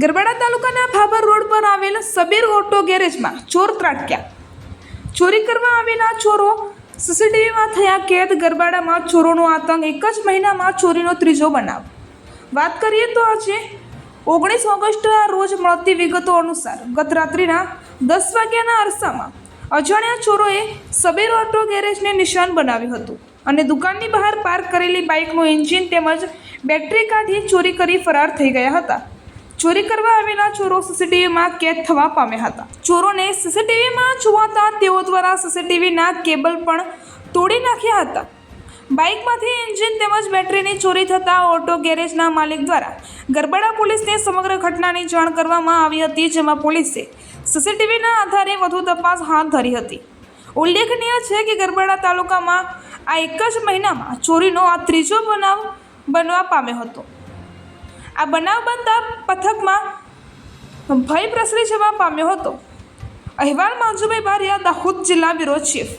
ગરબાડા તાલુકાના ભાભર રોડ પર આવેલ સબીર ઓટો ગેરેજમાં ચોર ત્રાટક્યા. ચોરી કરવા આવેલા ચોરો સીસીટીવીમાં થયા કેદ. ગરબાડામાં ચોરોનો આતંક એક જ મહિનામાં ચોરીનો ત્રીજો બનાવ. વાત કરીએ તો આજે ઓગણીસ ઓગસ્ટના રોજ મળતી વિગતો અનુસાર ગત રાત્રિના દસ વાગ્યાના અરસામાં અજાણ્યા ચોરોએ સબીર ઓટો ગેરેજને નિશાન બનાવ્યું હતું અને દુકાનની બહાર પાર્ક કરેલી બાઇકનું એન્જિન તેમજ બેટરી કાઢી ચોરી કરી ફરાર થઈ ગયા હતા. ચોરી કરવા આવેલા ચોરો સીસીટીવીમાં કેદ થવા પામ્યા હતા. ચોરોને સીસીટીવીમાં જોવાતા તેઓ દ્વારા સીસીટીવીના કેબલ પણ તોડી નાખ્યા હતા. બાઇકમાંથી એન્જિન તેમજ બેટરીની ચોરી થતાં ઓટો ગેરેજના માલિક દ્વારા ગરબાડા પોલીસને સમગ્ર ઘટનાની જાણ કરવામાં આવી હતી, જેમાં પોલીસે સીસીટીવીના આધારે વધુ તપાસ હાથ ધરી હતી. ઉલ્લેખનીય છે કે ગરબાડા તાલુકામાં આ એક જ મહિનામાં ચોરીનો આ ત્રીજો બનાવ બનવા પામ્યો હતો. આ બનાવ બનતા પથકમાં ભય પ્રસરી જવા પામ્યો હતો. અહેવાલ મંજુભાઈ બારિયા દાહોદ જિલ્લા બ્યુરો ચીફ.